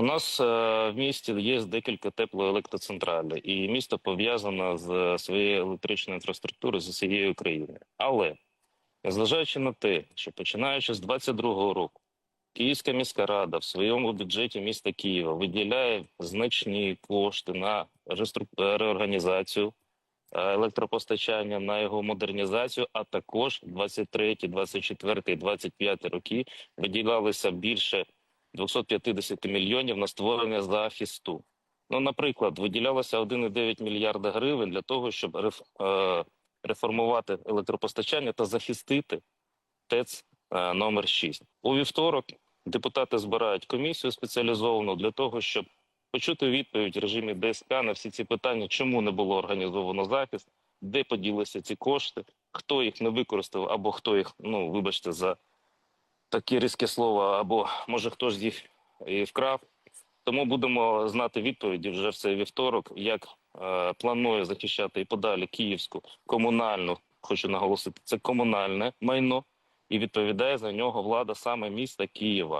У нас е, в місті є декілька теплоелектроцентралей, і місто пов'язано з своєю електричною інфраструктурою з усією Україною. Але незважаючи на те, що починаючи з 22-го року, Київська міська рада в своєму бюджеті міста Києва виділяє значні кошти на реорганізацію е, електропостачання, на його модернізацію, а також 23, 24, 25 роки виділялися більше 250 мільйонів на створення захисту. Ну, наприклад, виділялося 1,9 мільярда гривень для того, щоб е, реформувати електропостачання та захистити ТЕЦ е, номер 6. У вівторок депутати збирають комісію спеціалізовану для того, щоб почути відповідь в режимі ДСК на всі ці питання, чому не було організовано захист, де поділися ці кошти, хто їх не використав, або хто їх, ну вибачте, за таке різкі слова, або може хто ж їх і вкрав. Тому будемо знати відповіді вже в цей вівторок, як е, планує захищати і подалі київську комунальну, хочу наголосити, це комунальне майно, і відповідає за нього влада саме міста Києва.